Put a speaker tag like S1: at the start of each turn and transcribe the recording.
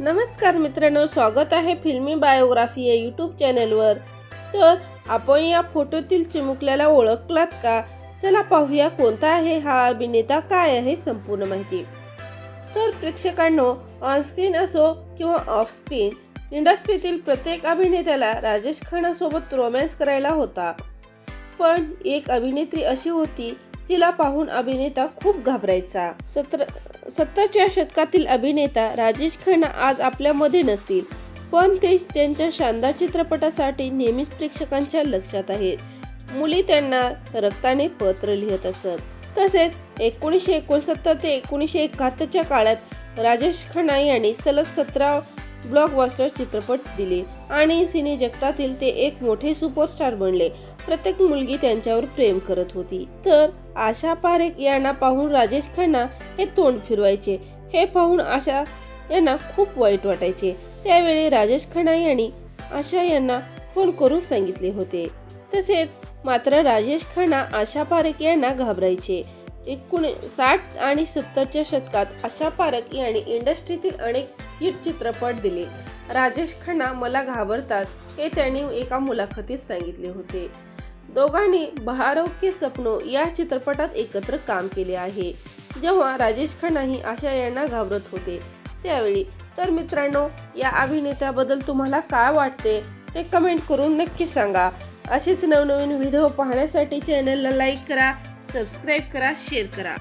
S1: नमस्कार मित्रांनो स्वागत आहे फिल्मी बायोग्राफी या यूट्यूब चॅनलवर. तर आपण या फोटोतील चिमुकल्याला ओळखलात का? चला पाहूया कोणता आहे हा अभिनेता काय आहे संपूर्ण माहिती. तर प्रेक्षकांनो ऑनस्क्रीन असो किंवा ऑफस्क्रीन इंडस्ट्रीतील प्रत्येक अभिनेत्याला राजेश खन्नासोबत रोमॅन्स करायला होता. पण एक अभिनेत्री अशी होती तिला पाहून अभिनेता खूप घाबरायचा. सत्र सत्तरच्या शतकातील अभिनेता राजेश खन्ना आज आपल्यामध्ये नसतील पण ते त्यांच्या शानदार चित्रपटासाठी नेहमीच प्रेक्षकांच्या लक्षात आहेत. मुली त्यांना रक्ताने पत्र लिहित असत. तसेच एकोणीसशे एकोणसत्तर ते एकोणीसशे एकाहत्तरच्या काळात राजेश खन्ना यांनी सलग सतरा ब्लॉकबस्टर चित्रपट दिले आणि सिने जगतातील ते एक मोठे सुपरस्टार बनले. प्रत्येक मुलगी त्यांच्यावर प्रेम करत होती. तर आशा पारेख यांना पाहून राजेश खन्ना हे तोंड फिरवायचे. हे पाहून आशा यांना खूप वाईट वाटायचे. त्यावेळी राजेश खन्ना यांनी आशा यांना फोन करून सांगितले होते. तसेच मात्र राजेश खन्ना आशा पारेख यांना घाबरायचे. एकोणी साठ आणि सत्तरच्या शतकात आशा पारख यांनी इंडस्ट्रीतील अनेक हिट चित्रपट दिले. राजेश खन्ना मला घाबरतात हे त्यांनी एका मुलाखतीत सांगितले होते. दोघांनी बहारो के सपनो या चित्रपटात एकत्र काम केले आहे. जेव्हा राजेश खन्ना ही आशा यांना घाबरत होते त्यावेळी तर मित्रांनो या अभिनेत्याबद्दल तुम्हाला काय वाटते? ते कमेंट करून नक्की सांगा. असेच नवनवीन व्हिडिओ पाहण्यासाठी चॅनलला लाईक करा. सबस्क्राईब करा शेअर करा.